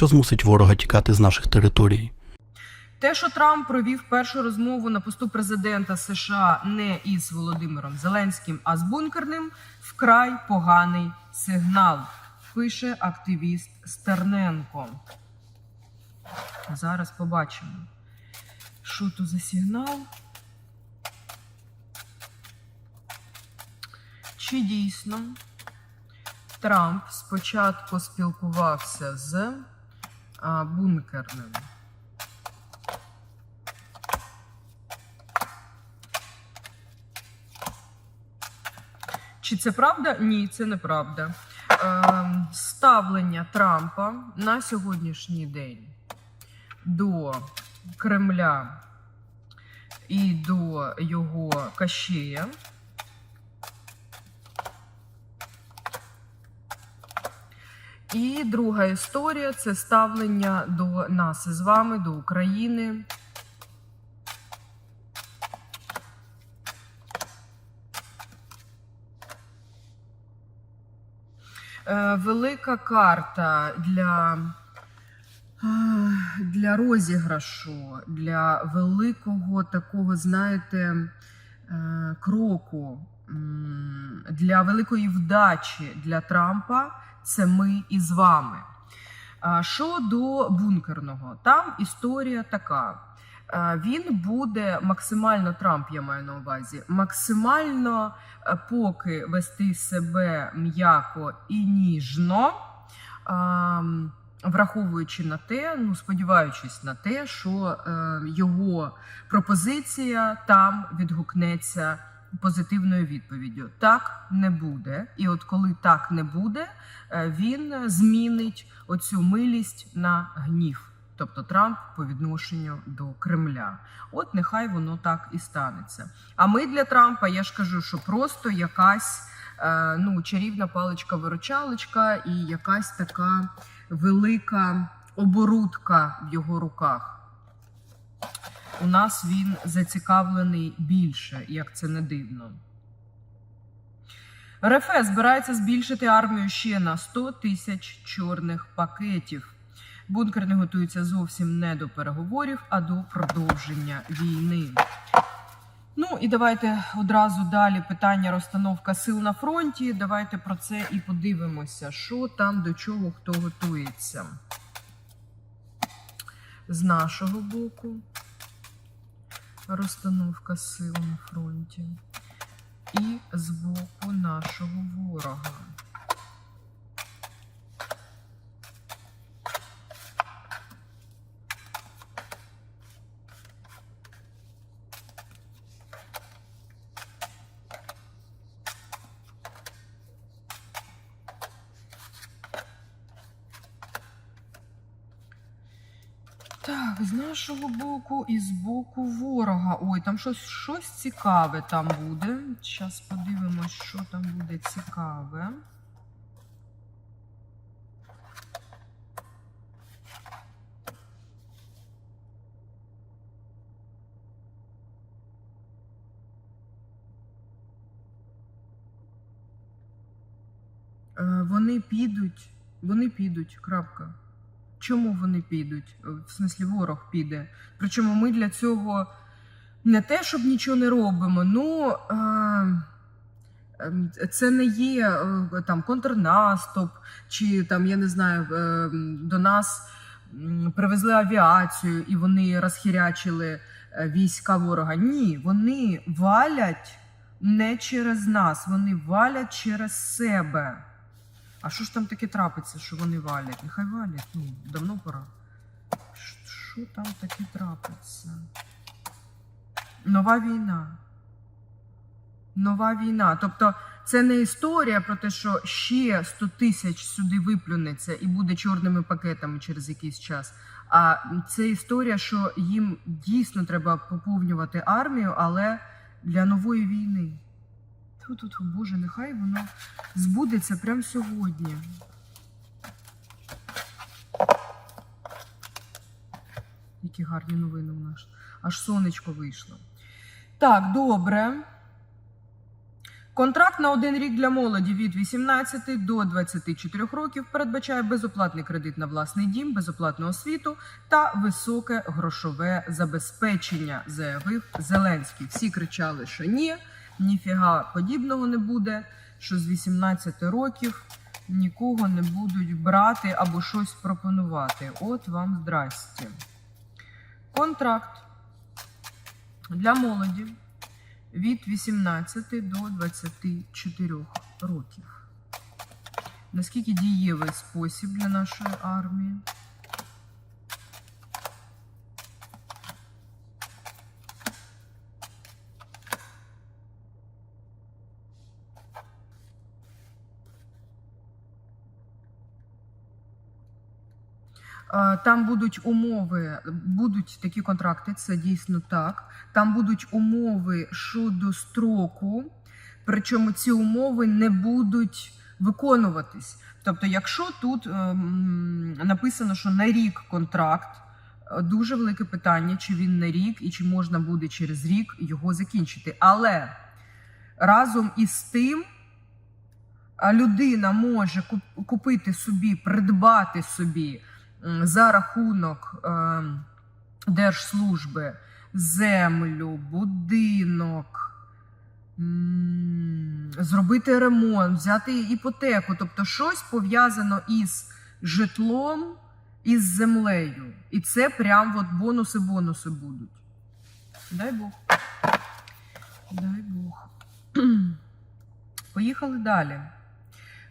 що змусить ворога тікати з наших територій. Те, що Трамп провів першу розмову на посту президента США не із Володимиром Зеленським, а з бункерним, вкрай поганий сигнал, пише активіст Стерненко. Зараз побачимо, що то за сигнал. Чи дійсно Трамп спочатку спілкувався з а, бункерним? Чи це правда? Ні, це неправда. Ем, ставлення Трампа на сьогоднішній день до Кремля і до його кащея. І друга історія це ставлення до нас із вами, до України. Е, велика карта для, для розіграшу, для великого такого, знаєте, е, кроку, для великої вдачі для Трампа це ми із вами. А Що до бункерного, там історія така. Він буде максимально Трамп, я маю на увазі, максимально е, поки вести себе м'яко і ніжно, ем, враховуючи на те, ну сподіваючись на те, що е, його пропозиція там відгукнеться позитивною відповіддю. Так не буде. І от коли так не буде, е, він змінить оцю милість на гнів. Тобто Трамп по відношенню до Кремля. От нехай воно так і станеться. А ми для Трампа, я ж кажу, що просто якась е, ну, чарівна паличка-виручалочка і якась така велика оборудка в його руках. У нас він зацікавлений більше, як це не дивно. РФ збирається збільшити армію ще на 100 тисяч чорних пакетів. Бункер не готується зовсім не до переговорів, а до продовження війни. Ну і давайте одразу далі питання розстановка сил на фронті. Давайте про це і подивимося, що там до чого хто готується. З нашого боку розстановка сил на фронті. І з боку нашого ворога. Так, з нашого боку і з боку ворога. Ой, там щось, щось цікаве там буде. Зараз подивимось, що там буде цікаве. Е, Вони підуть, вони підуть, крапка. Чому вони підуть? Е, В смислі, ворог піде. Причому ми для цього не те, щоб нічого не робимо. Ну е, ем, це не є е, там контрнаступ, чи там, я не знаю, до нас привезли авіацію і вони розхірячили війська ворога. Ні, вони валять не через нас, вони валять через себе. А що ж там таке трапиться, що вони валять? Нехай валять, ну, давно пора. Що там таке трапиться? Нова війна. Нова війна. Тобто це не історія про те, що ще 100 тисяч сюди виплюнеться і буде чорними пакетами через якийсь час. А це історія, що їм дійсно треба поповнювати армію, але для нової війни. Тут, боже, нехай воно збудеться прямо сьогодні. Які гарні новини у нас. Аж сонечко вийшло. Так, добре. Контракт на один рік для молоді від 18 до 24 років передбачає безоплатний кредит на власний дім, безоплатну освіту та високе грошове забезпечення, заявив Зеленський. Всі кричали, що ні, ніфіга подібного не буде, що з 18 років нікого не будуть брати або щось пропонувати. От вам здрасте. Контракт для молоді від 18 до 24 років. Наскільки дієвий спосіб для нашої армії? Там будуть умови, будуть такі контракти, це дійсно так. Там будуть умови щодо строку, причому ці умови не будуть виконуватись. Тобто, якщо тут ем, написано, що на рік контракт, е, дуже велике питання, чи він на рік і чи можна буде через рік його закінчити. Але разом із тим. а Людина може купити собі, придбати собі за рахунок е, держслужби землю, будинок, зробити ремонт, взяти іпотеку, тобто щось пов'язано із житлом, із землею. І це прям от бонуси-бонуси будуть. Дай Бог. Дай Бог. Поїхали далі.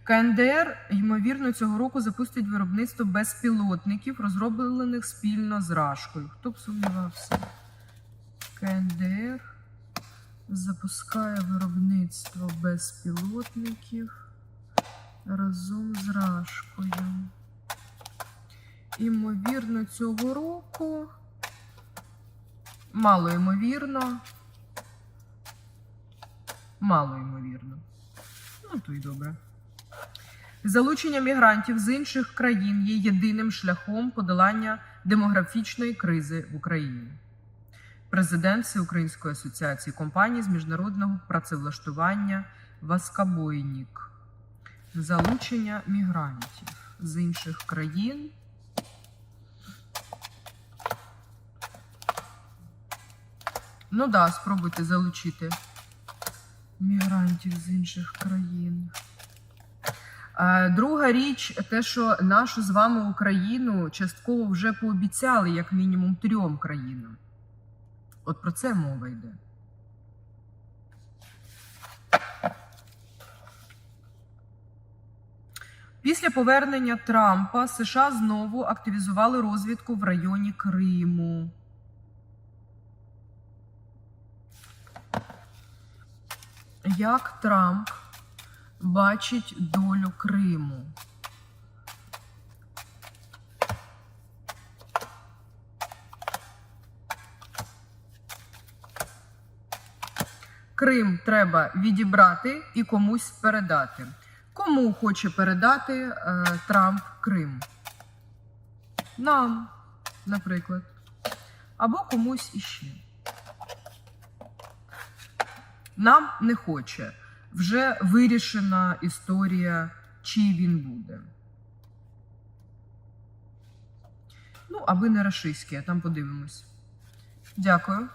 КНДР, ймовірно, цього року запустить виробництво безпілотників, розроблених спільно з Рашкою. Хто б сумнівався? КНДР запускає виробництво безпілотників разом з Рашкою. Імовірно, цього року. Мало ймовірно. Мало ймовірно. Ну, то й добре. Залучення мігрантів з інших країн є єдиним шляхом подолання демографічної кризи в Україні. Президент Всеукраїнської асоціації компаній з міжнародного працевлаштування Васкабойнік. Залучення мігрантів з інших країн. Ну да, спробуйте залучити мігрантів з інших країн. Друга річ, те, що нашу з вами Україну частково вже пообіцяли, як мінімум, трьом країнам. От про це мова йде. Після повернення Трампа США знову активізували розвідку в районі Криму. Як Трамп бачить долю Криму? Крим треба відібрати і комусь передати. Кому хоче передати е, Трамп Крим? Нам, наприклад, або комусь іще. Нам не хоче. Вже вирішена історія, чий він буде. Ну, аби не рашистський, а там подивимось. Дякую.